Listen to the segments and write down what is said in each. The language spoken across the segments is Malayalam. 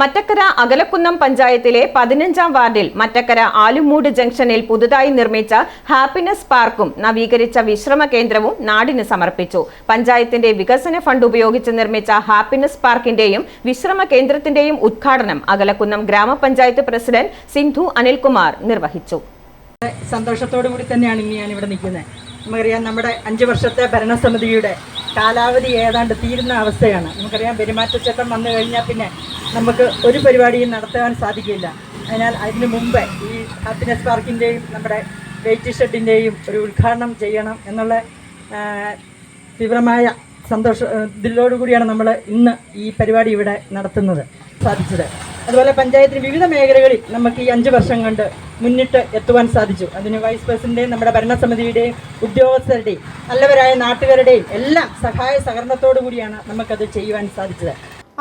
മറ്റക്കര അകലക്കുന്നം പഞ്ചായത്തിലെ പതിനഞ്ചാം വാർഡിൽ മറ്റക്കര ആലുമൂട് ജംഗ്ഷനിൽ പുതുതായി നിർമ്മിച്ച ഹാപ്പിനെസ് പാർക്കും നവീകരിച്ച വിശ്രമ കേന്ദ്രവും നാടിന് സമർപ്പിച്ചു. പഞ്ചായത്തിന്റെ വികസന ഫണ്ട് ഉപയോഗിച്ച് നിർമ്മിച്ച ഹാപ്പിനെസ് പാർക്കിന്റെയും വിശ്രമ കേന്ദ്രത്തിന്റെയും ഉദ്ഘാടനം അകലക്കുന്നം ഗ്രാമപഞ്ചായത്ത് പ്രസിഡന്റ് സിന്ധു അനിൽകുമാർ നിർവഹിച്ചു. സന്തോഷത്തോടു കൂടി തന്നെയാണ് ഇനി ഞാൻ ഇവിടെ നിൽക്കുന്നത്. നമുക്കറിയാം നമ്മുടെ അഞ്ച് വർഷത്തെ ഭരണസമിതിയുടെ കാലാവധി ഏതാണ്ട് തീരുന്ന അവസ്ഥയാണ്. നമുക്കറിയാം പെരുമാറ്റച്ചട്ടം വന്നു കഴിഞ്ഞാൽ പിന്നെ നമുക്ക് ഒരു പരിപാടിയും നടത്താൻ സാധിക്കില്ല. അതിനാൽ അതിന് മുമ്പേ ഈ ഹാപ്പിനെസ് പാർക്കിന്റെയും നമ്മുടെ വെയിറ്റ് ഷെഡിന്റെയും ഒരു ഉദ്ഘാടനം ചെയ്യണം എന്നുള്ള തീവ്രമായ സന്തോഷ ഇതിലോടുകൂടിയാണ് നമ്മൾ ഇന്ന് ഈ പരിപാടി ഇവിടെ നടത്തുന്നത് സാധിച്ചത്. അതുപോലെ പഞ്ചായത്തിന് വിവിധ മേഖലകളിൽ നമുക്ക് ഈ അഞ്ച് വർഷം കൊണ്ട് മുന്നിട്ട് എത്തുവാൻ സാധിച്ചു. അതിന് വൈസ് പ്രസിഡന്റേയും നമ്മുടെ ഭരണസമിതിയുടെയും ഉദ്യോഗസ്ഥരുടെയും നല്ലവരായ നാട്ടുകാരുടെയും എല്ലാം സഹായ സഹകരണത്തോടു കൂടിയാണ് നമുക്കത് ചെയ്യുവാൻ സാധിച്ചത്.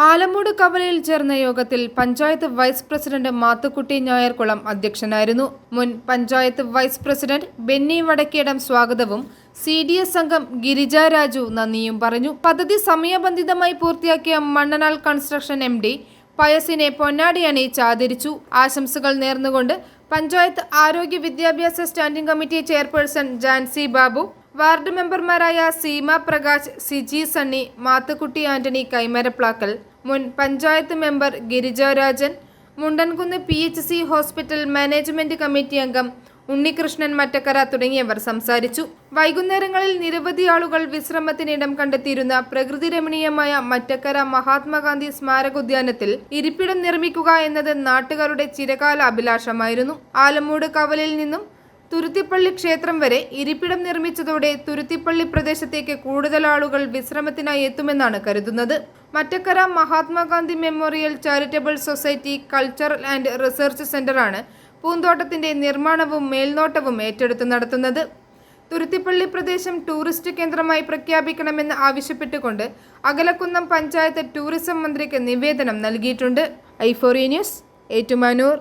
ആലമൂട് കവലയിൽ ചേർന്ന യോഗത്തിൽ പഞ്ചായത്ത് വൈസ് പ്രസിഡന്റ് മാത്തുക്കുട്ടി ഞായർകുളം അധ്യക്ഷനായിരുന്നു. മുൻ പഞ്ചായത്ത് വൈസ് പ്രസിഡന്റ് ബെന്നി വടക്കേടം സ്വാഗതവും സി ഡി എസ് അംഗം ഗിരിജ രാജു നന്ദിയും പറഞ്ഞു. പദ്ധതി സമയബന്ധിതമായി പൂർത്തിയാക്കിയ മണ്ണനാൽ കൺസ്ട്രക്ഷൻ എം ഡി പയസിനെ പൊന്നാടി അണിയിച്ച് ആദരിച്ചു. ആശംസകൾ നേർന്നുകൊണ്ട് പഞ്ചായത്ത് ആരോഗ്യ വിദ്യാഭ്യാസ standing committee chairperson Jancy Babu ward മെമ്പർമാരായ സീമ പ്രകാശ് സിജി സണ്ണി മാത്തുക്കുട്ടി ആന്റണി കൈമരപ്ലാക്കൽ മുൻ panchayat member Girijarajan Mundankunnu P H C hospital management committee അംഗം ഉണ്ണികൃഷ്ണൻ മറ്റക്കര തുടങ്ങിയവർ സംസാരിച്ചു. വൈകുന്നേരങ്ങളിൽ നിരവധി ആളുകൾ വിശ്രമത്തിനിടം കണ്ടെത്തിയിരുന്ന പ്രകൃതി രമണീയമായ മറ്റക്കര മഹാത്മാഗാന്ധി സ്മാരകോദ്യാനത്തിൽ ഇരിപ്പിടം നിർമ്മിക്കുക എന്നത് നാട്ടുകാരുടെ ചിരകാല അഭിലാഷമായിരുന്നു. ആലമൂട് കവലിൽ നിന്നും തുരുത്തിപ്പള്ളി ക്ഷേത്രം വരെ ഇരിപ്പിടം നിർമ്മിച്ചതോടെ തുരുത്തിപ്പള്ളി പ്രദേശത്തേക്ക് കൂടുതൽ ആളുകൾ വിശ്രമത്തിനായി എത്തുമെന്നാണ് കരുതുന്നത്. Mattakkara Mahatma Gandhi memorial charitable society cultural and research സെന്ററാണ് പൂന്തോട്ടത്തിന്റെ നിർമ്മാണവും മേൽനോട്ടവും ഏറ്റെടുത്ത് നടത്തുന്നത്. തുരുത്തിപ്പള്ളി പ്രദേശം ടൂറിസ്റ്റ് കേന്ദ്രമായി പ്രഖ്യാപിക്കണമെന്ന് ആവശ്യപ്പെട്ടുകൊണ്ട് അകലക്കുന്നം പഞ്ചായത്ത് ടൂറിസം മന്ത്രിക്ക് നിവേദനം നൽകിയിട്ടുണ്ട്. ഐഫോറി ന്യൂസ് ഏറ്റുമാനൂർ.